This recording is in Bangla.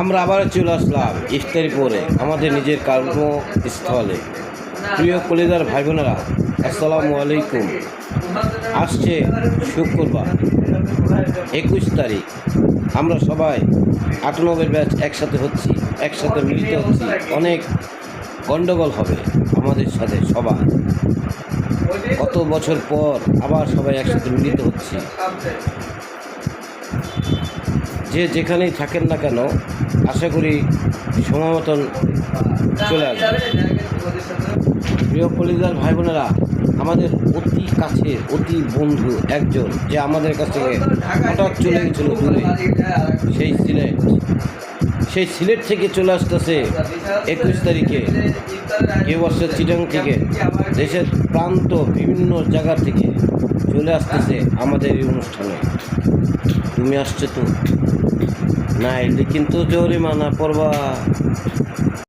আমরা আবার চলে আসলাম ইফতারি পরে আমাদের নিজের কর্মস্থলে। প্রিয় কলিদার ভাই বোনেরা আসসালামু আলাইকুম। আসছে শুক্রবার, একুশ তারিখ। আমরা সবাই আট আটানব্বই ব্যাচ একসাথে হচ্ছি, একসাথে মিলিত হচ্ছি। অনেক গণ্ডগোল হবে আমাদের সাথে সবার। কত বছর পর আবার সবাই একসাথে মিলিত হচ্ছি। যে যেখানেই থাকেন না কেন, আশা করি সময় মতন চলে আসবে। প্রিয় কলিদার ভাই বোনেরা আমাদের অতি কাছে, অতি বন্ধু একজন, যে আমাদের কাছ থেকে হঠাৎ চলে গেছিল দূরে, সেই সিলেট। সেই সিলেট থেকে চলে আসতেছে একুশ তারিখে। কেউ চিটাং থেকে দেশের প্রান্ত বিভিন্ন জায়গা থেকে চলে আসতেছে আমাদের এই অনুষ্ঠানে। তুমি আসছো তো? না এলে কিন্তু জরিমানা পড়বা।